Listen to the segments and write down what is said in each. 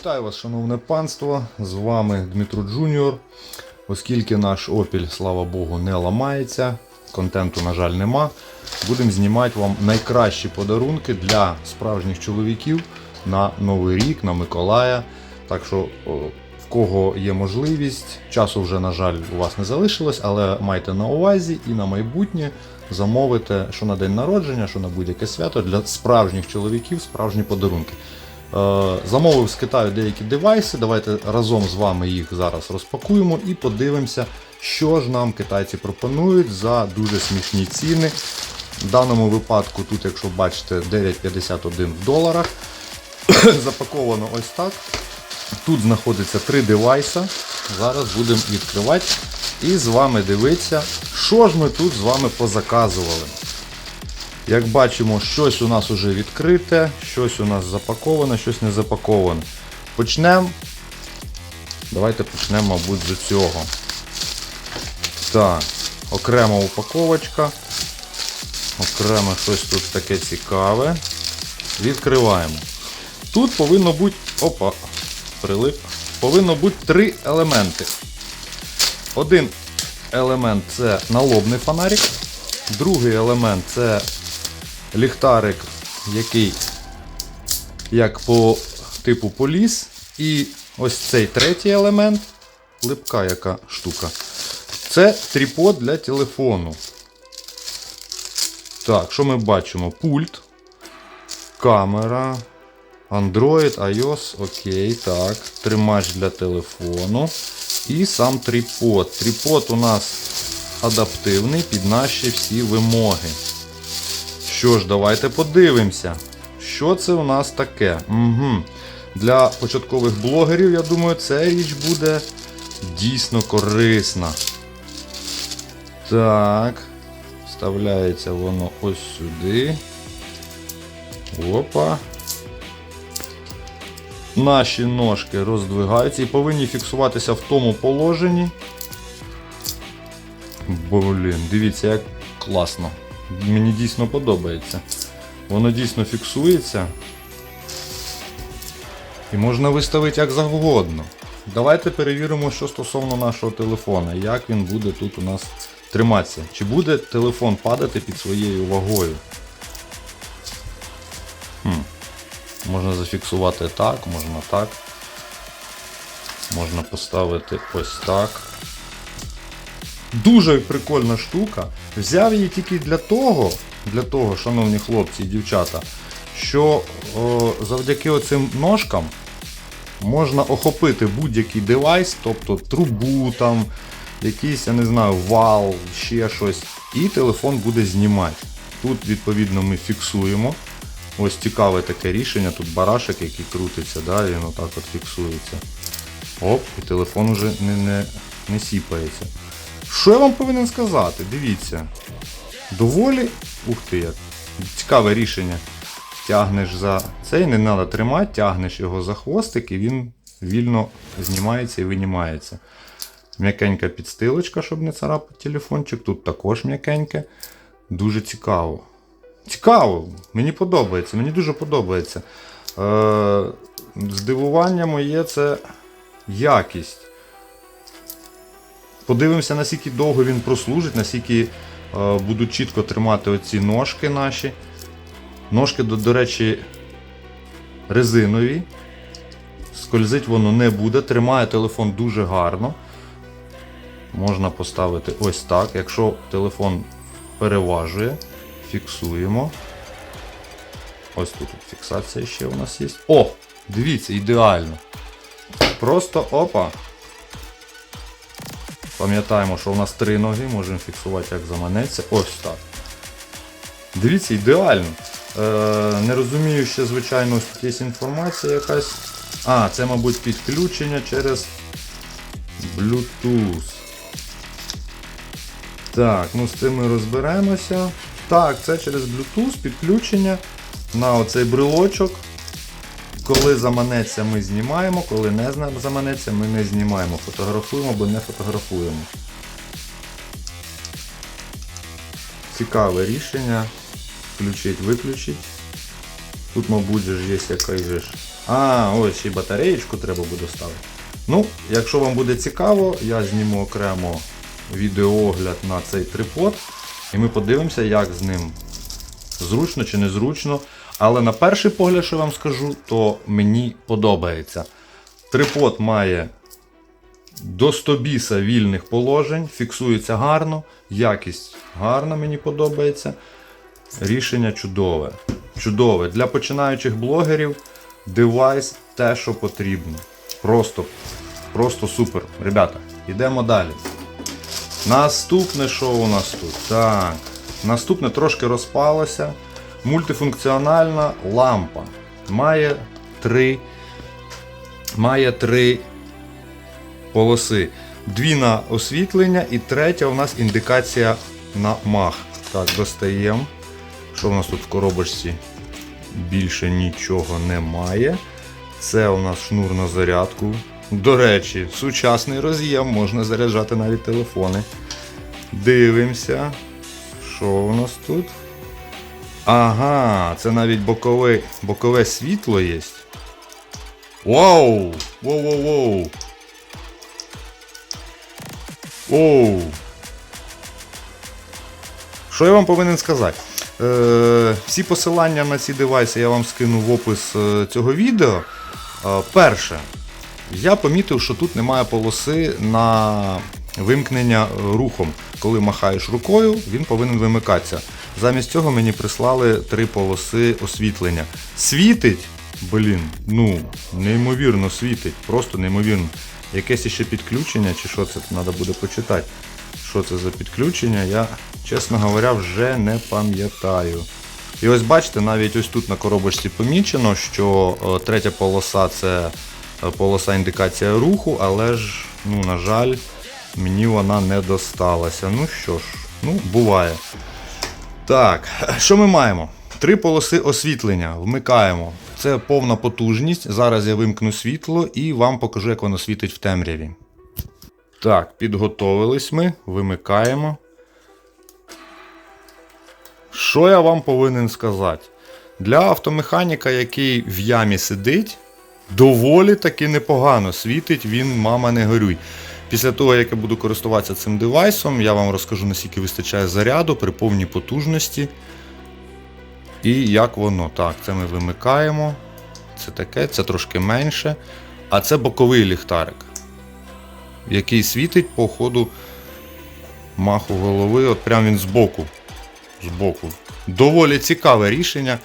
Вітаю вас, шановне панство! З вами Дмитро Джуніор. Оскільки наш Opel, слава Богу, не ламається, контенту, на жаль, нема. Будемо знімати вам найкращі подарунки для справжніх чоловіків на Новий рік, на Миколая. Так що, в кого є можливість, часу вже, на жаль, у вас не залишилось, але майте на увазі і на майбутнє замовите, що на день народження, що на будь-яке свято для справжніх чоловіків, справжні подарунки. Е, Замовив з Китаю деякі девайси. Давайте разом з вами їх зараз розпакуємо і подивимося, що ж нам китайці пропонують за дуже смішні ціни. В даному випадку, тут, якщо бачите, 9,51 в доларах. Запаковано ось так. Тут знаходиться три девайса. Зараз будемо відкривати і з вами дивитися, що ж ми тут з вами позаказували. Як бачимо, щось у нас вже відкрите, щось у нас запаковане, щось не запаковане. Почнемо. Давайте почнемо, мабуть, з цього. Так, окрема упаковочка. Окремо щось тут таке цікаве. Відкриваємо. Тут повинно бути. Опа, прилип. Повинно бути три елементи. Один елемент це налобний фонарик. Другий елемент це ліхтарик, який як по типу поліс. І ось цей третій елемент, липка яка штука. Це тріпод для телефону. Так, що ми бачимо? Пульт, камера, Android, iOS, окей, так, тримач для телефону. І сам тріпод. Тріпод у нас адаптивний під наші всі вимоги. Що ж, давайте подивимося. Що це у нас таке? Угу. Для початкових блогерів, я думаю, ця річ буде дійсно корисна. Так. Вставляється воно ось сюди. Опа. Наші ножки роздвигаються і повинні фіксуватися в тому положенні. Блін, дивіться, як класно. Мені дійсно подобається. Воно дійсно фіксується. І можна виставити як завгодно. Давайте перевіримо, що стосовно нашого телефона, як він буде тут у нас триматися. Чи буде телефон падати під своєю вагою? Хм. Можна зафіксувати так, можна так. Можна поставити ось так. Дуже прикольна штука. Взяв її тільки для того, для того, шановні хлопці і дівчата, що о, завдяки оцим ножкам можна охопити будь-який девайс, тобто трубу, там, якийсь, я не знаю, вал, ще щось, і телефон буде знімати. Тут, відповідно, ми фіксуємо. Ось цікаве таке рішення, тут барашек, який крутиться, да, він отак от фіксується. Оп, і телефон уже не, не, не сіпається. Що я вам повинен сказати? Дивіться. Доволі. Ух ти як. Цікаве рішення. Тягнеш за цей, не треба тримати, тягнеш його за хвостик і він вільно знімається і винімається. М'якенька підстилочка, щоб не царапати телефончик. Тут також м'якеньке. Дуже цікаво. Цікаво, мені подобається, мені дуже подобається. Е, здивування моє це якість. Подивимося, наскільки довго він прослужить, наскільки е, будуть чітко тримати оці ножки наші. Ножки, до, до речі, резинові. Скользить воно не буде. Тримає телефон дуже гарно. Можна поставити ось так. Якщо телефон переважує, фіксуємо. Ось тут фіксація ще у нас є. О! Дивіться, ідеально. Просто опа. Пам'ятаємо, що у нас три ноги, можемо фіксувати як заманеться. Ось так. Дивіться, ідеально. Е, не розумію ще, звичайно, є інформація якась. А, це, мабуть, підключення через Bluetooth. Так, ну з цим ми розберемося. Так, це через Bluetooth підключення на оцей брелочок. Коли заманеться, ми знімаємо, коли не заманеться, ми не знімаємо. Фотографуємо або не фотографуємо. Цікаве рішення. Включить, виключить. Тут, мабуть, ж є якась же А, ось ще й батареєчку треба буде ставити. Ну, якщо вам буде цікаво, я зніму окремо відеоогляд на цей трипод. І ми подивимося, як з ним зручно чи незручно. Але на перший погляд, що вам скажу, то мені подобається. Трипод має до 100 біса вільних положень, фіксується гарно, якість гарна, мені подобається. Рішення чудове. Чудове. Для починаючих блогерів девайс те, що потрібно. Просто, просто супер. Ребята, йдемо далі. Наступне що у нас тут? Так. Наступне трошки розпалося. Мультифункціональна лампа. Має три, має три полоси. Дві на освітлення і третя у нас індикація на мах. Так, достаємо. Що у нас тут в коробочці? Більше нічого немає. Це у нас шнур на зарядку. До речі, сучасний роз'єм, можна заряджати навіть телефони. Дивимося. Що у нас тут? Ага, це навіть бокове, бокове світло є. Вау! Воу-воу-воу! Оу! Що я вам повинен сказати? Е, всі посилання на ці девайси я вам скину в опис е, цього відео. Е, перше, я помітив, що тут немає полоси на вимкнення рухом. Коли махаєш рукою, він повинен вимикатися. Замість цього мені прислали три полоси освітлення. Світить, блін, ну, неймовірно світить, просто неймовірно. Якесь ще підключення, чи що це треба буде почитати. Що це за підключення, я, чесно говоря, вже не пам'ятаю. І ось бачите, навіть ось тут на коробочці помічено, що е, третя полоса це е, полоса індикація руху, але ж, ну, на жаль, мені вона не досталася. Ну що ж, ну, буває. Так, що ми маємо? Три полоси освітлення. Вмикаємо. Це повна потужність. Зараз я вимкну світло і вам покажу, як воно світить в темряві. Так, підготовились ми, вимикаємо. Що я вам повинен сказати? Для автомеханіка, який в ямі сидить, доволі таки непогано світить він, мама не горюй. Після того, як я буду користуватися цим девайсом, я вам розкажу, наскільки вистачає заряду при повній потужності. І як воно. Так, це ми вимикаємо. Це таке, це трошки менше. А це боковий ліхтарик, який світить по ходу маху голови. От прям він збоку. Збоку. Доволі цікаве рішення.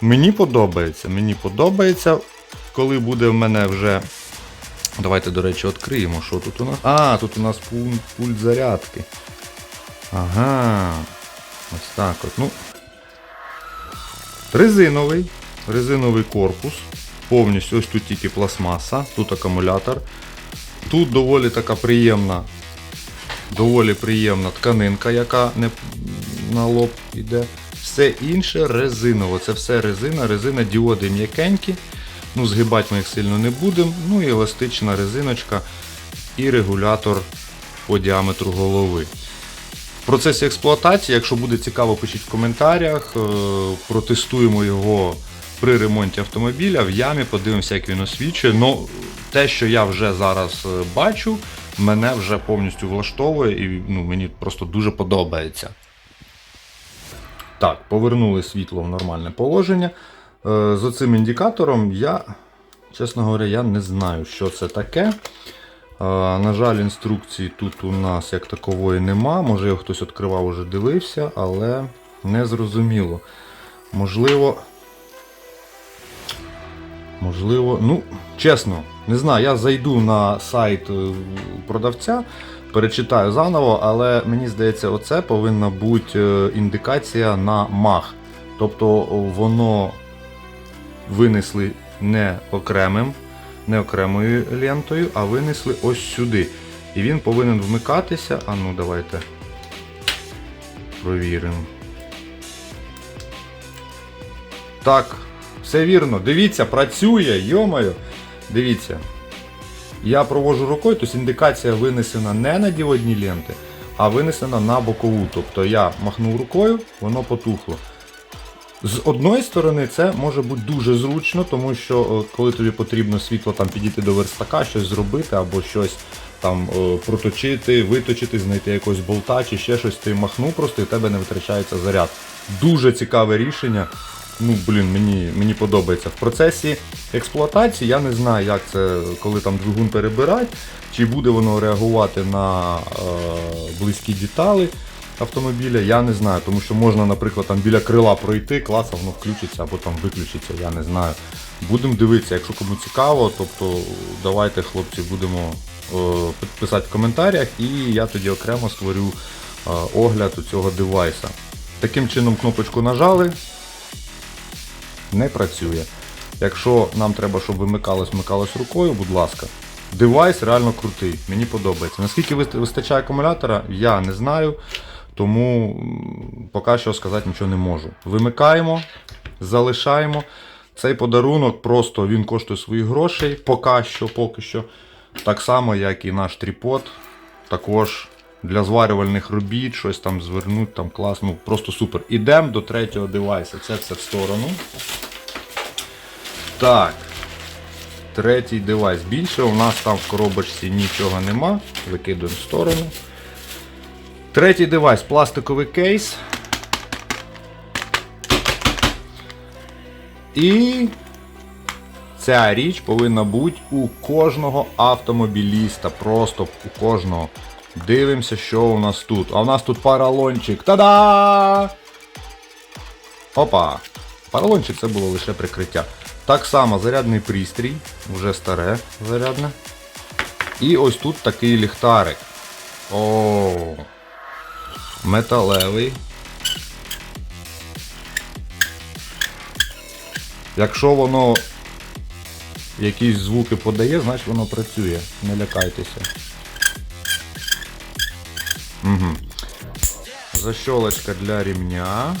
Мені подобається. Мені подобається, коли буде в мене вже. Давайте, до речі, відкриємо, що тут у нас. А, тут у нас пульт, пульт зарядки. Ага. Ось так от. Ну. Резиновий. Резиновий корпус. Повністю ось тут тільки пластмаса, тут акумулятор. Тут доволі така приємна, доволі приємна тканинка, яка не на лоб йде. Все інше резиново. Це все резина, резина діоди м'якенькі. Ну, згибати ми їх сильно не будемо. Ну і еластична резиночка і регулятор по діаметру голови. В процесі експлуатації, якщо буде цікаво, пишіть в коментарях. Е, Протестуємо його при ремонті автомобіля в ямі, подивимося, як він освічує. Ну, те, що я вже зараз е, бачу, мене вже повністю влаштовує і ну, мені просто дуже подобається. Так, повернули світло в нормальне положення. Е, З оцим індикатором я, чесно говоря, я не знаю, що це таке. Е, На жаль, інструкції тут у нас як такової нема. Може його хтось відкривав, уже дивився, але не зрозуміло. Можливо. Можливо, ну, чесно, не знаю, я зайду на сайт е, продавця, перечитаю заново, але мені здається, оце повинна бути індикація на мах. Тобто воно винесли не окремим, не окремою лентою, а винесли ось сюди. І він повинен вмикатися. А ну давайте провіримо. Так, все вірно. Дивіться, працює, йомаю. Дивіться. Я провожу рукою, тобто індикація винесена не на діодні ленти, а винесена на бокову. Тобто я махнув рукою, воно потухло. З одної сторони, це може бути дуже зручно, тому що е, коли тобі потрібно світло там підійти до верстака, щось зробити або щось там е, проточити, виточити, знайти якогось болта чи ще щось, ти махнув просто і в тебе не витрачається заряд. Дуже цікаве рішення. Ну, блін, мені, мені подобається. В процесі експлуатації я не знаю, як це, коли там двигун перебирать, чи буде воно реагувати на е, близькі деталі автомобіля, я не знаю, тому що можна, наприклад, там біля крила пройти, клас, воно включиться або там виключиться, я не знаю. Будемо дивитися, якщо кому цікаво, тобто давайте, хлопці, будемо е, писати в коментарях, і я тоді окремо створю е, огляд у цього девайса. Таким чином кнопочку нажали, не працює. Якщо нам треба, щоб вимикалось, вмикалось рукою, будь ласка. Девайс реально крутий, мені подобається. Наскільки вистачає акумулятора, я не знаю, тому поки що сказати нічого не можу. Вимикаємо, залишаємо. Цей подарунок просто він коштує своїх грошей, поки що, поки що. Так само, як і наш тріпод. Також для зварювальних робіт, щось там звернуть, там класно, ну, просто супер. Ідемо до третього девайса. Це все в сторону. Так. Третій девайс. Більше у нас там в коробочці нічого нема. Викидуємо в сторону. Третій девайс пластиковий кейс. І ця річ повинна бути у кожного автомобіліста. Просто у кожного. Дивимося, що у нас тут. А у нас тут паралончик. Та-да! Опа! Паралончик це було лише прикриття. Так само зарядний пристрій, вже старе зарядне. І ось тут такий ліхтарик. О, металевий. Якщо воно якісь звуки подає, значить воно працює. Не лякайтеся. Угу. Защолочка для ремня.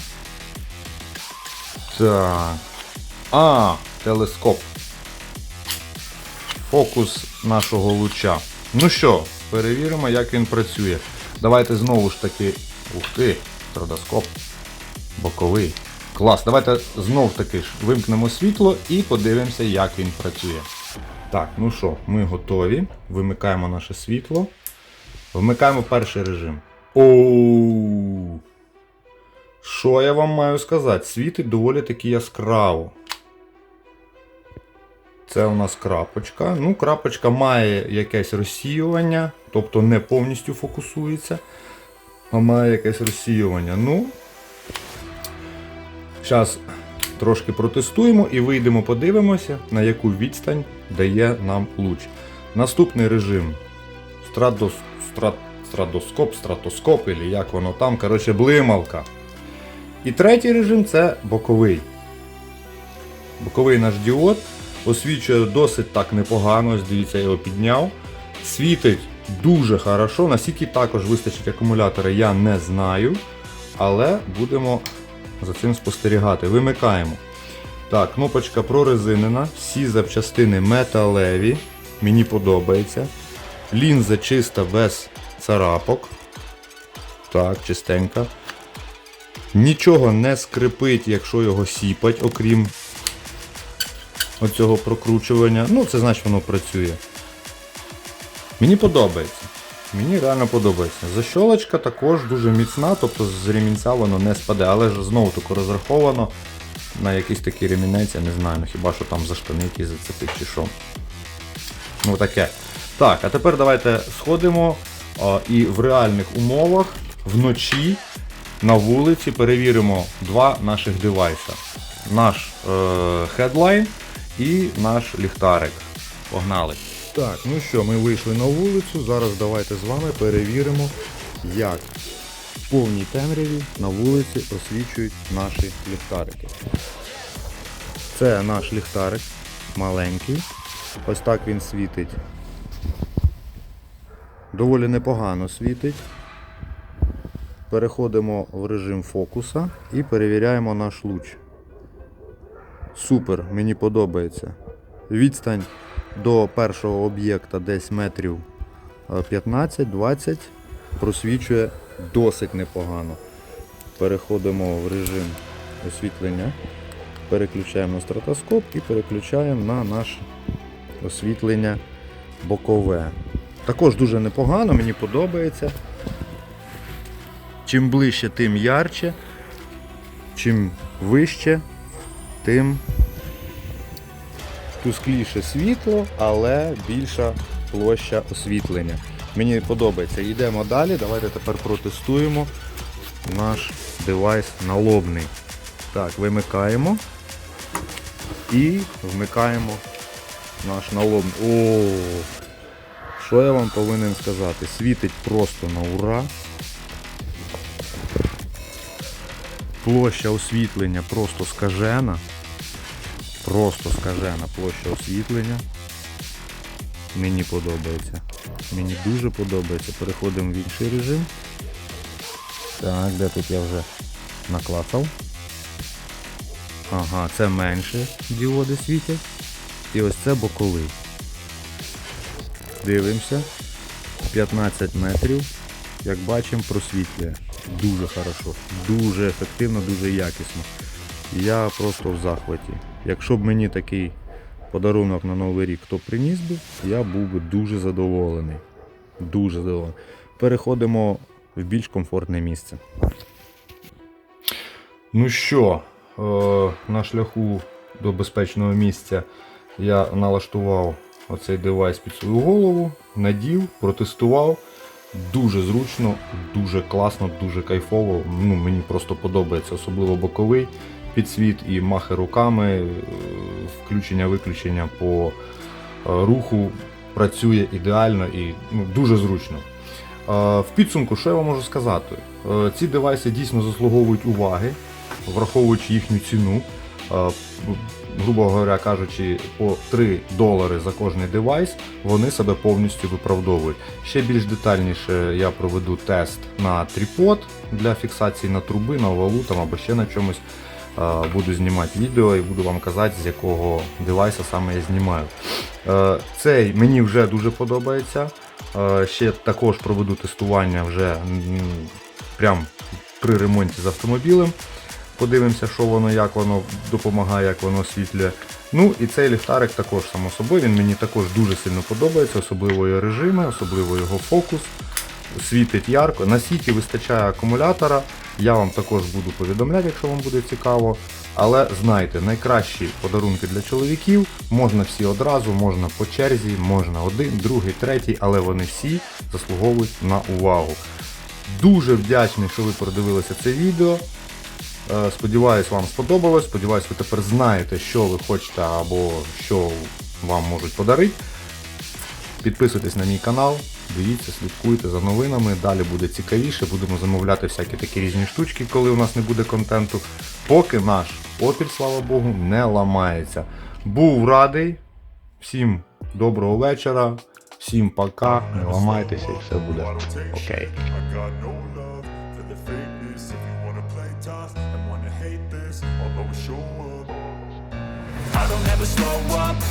Так. А, телескоп. Фокус нашого луча. Ну що, перевіримо, як він працює. Давайте знову ж таки. Ух ти, страдоскоп. Боковий. Клас. Давайте знов таки ж вимкнемо світло і подивимося, як він працює. Так, ну що, ми готові. Вимикаємо наше світло. Вмикаємо перший режим. Оу. Що я вам маю сказати? Світить доволі таки яскраво. Це у нас крапочка. Ну, крапочка має якесь розсіювання, тобто не повністю фокусується, а має якесь розсіювання. Ну, зараз трошки протестуємо і вийдемо, подивимося, на яку відстань дає нам луч. Наступний режим стратос, страт, стратоскоп, стратоскоп, або як воно там, коротше, блималка. І третій режим це боковий. Боковий наш діод освічує досить так непогано, ось дивіться, я його підняв. Світить дуже хорошо, наскільки також вистачить акумулятора, я не знаю. Але будемо за цим спостерігати. Вимикаємо. Так, кнопочка прорезинена, всі запчастини металеві. Мені подобається. Лінза чиста без царапок. Так, чистенька. Нічого не скрипить, якщо його сіпать, окрім оцього прокручування. Ну, це значить воно працює. Мені подобається. Мені реально подобається. Защолочка також дуже міцна, тобто з ремінця воно не спаде, але ж знову таки розраховано на якийсь такий ремінець, я не знаю, ну хіба що там за штани якісь зацепить чи що. Ну таке. Так, а тепер давайте сходимо а, і в реальних умовах вночі на вулиці перевіримо два наших девайса. Наш е, хедлайн і наш ліхтарик. Погнали. Так, ну що, ми вийшли на вулицю. Зараз давайте з вами перевіримо, як в повній темряві на вулиці освічують наші ліхтарики. Це наш ліхтарик маленький. Ось так він світить. Доволі непогано світить. Переходимо в режим фокуса і перевіряємо наш луч. Супер, мені подобається. Відстань до першого об'єкта десь метрів е, 15-20 просвічує досить непогано. Переходимо в режим освітлення переключаємо стратоскоп і переключаємо на наше освітлення бокове. Також дуже непогано, мені подобається. Чим ближче, тим ярче. Чим вище, тим тускліше світло, але більша площа освітлення. Мені подобається. Йдемо далі. Давайте тепер протестуємо наш девайс налобний. Так, вимикаємо і вмикаємо наш налобний. О, що я вам повинен сказати? Світить просто на ура. Площа освітлення просто скажена. Просто скажена площа освітлення. Мені подобається. Мені дуже подобається. Переходимо в інший режим. Так, де тут я вже наклацав. Ага, це менше діоди світять. І ось це боковий. Дивимося. 15 метрів. Як бачимо, просвітлює. Дуже хорошо, дуже ефективно, дуже якісно. Я просто в захваті. Якщо б мені такий подарунок на Новий рік хто приніс би, я був би дуже задоволений. Дуже задоволений. Переходимо в більш комфортне місце. Ну що, е, на шляху до безпечного місця я налаштував оцей девайс під свою голову, надів, протестував. Дуже зручно, дуже класно, дуже кайфово. Ну, мені просто подобається, особливо боковий підсвіт і махи руками, е, включення-виключення по е, руху працює ідеально і ну, дуже зручно. Е, В підсумку, що я вам можу сказати? Ці девайси дійсно заслуговують уваги, враховуючи їхню ціну. Грубо говоря, кажучи, по 3 долари за кожний девайс вони себе повністю виправдовують. Ще більш детальніше я проведу тест на тріпод для фіксації на труби, на валу там або ще на чомусь. Буду знімати відео і буду вам казати, з якого девайса саме я знімаю. Е, Цей мені вже дуже подобається. Е, Ще також проведу тестування вже прям при ремонті з автомобілем. Подивимося, що воно, як воно допомагає, як воно освітлює. Ну і цей ліхтарик також, само собою, він мені також дуже сильно подобається, особливо його режими, особливо його фокус. Світить ярко. На сіті вистачає акумулятора. Я вам також буду повідомляти, якщо вам буде цікаво. Але знайте, найкращі подарунки для чоловіків можна всі одразу, можна по черзі, можна один, другий, третій, але вони всі заслуговують на увагу. Дуже вдячний, що ви продивилися це відео. Е, Сподіваюсь, вам сподобалось. Сподіваюсь, ви тепер знаєте, що ви хочете або що вам можуть подарити. Підписуйтесь на мій канал, дивіться, слідкуйте за новинами. Далі буде цікавіше. Будемо замовляти всякі такі різні штучки, коли у нас не буде контенту. Поки наш опіль, слава Богу, не ламається. Був радий. Всім доброго вечора, всім пока. Не ламайтеся і все буде окей. I don't ever slow up,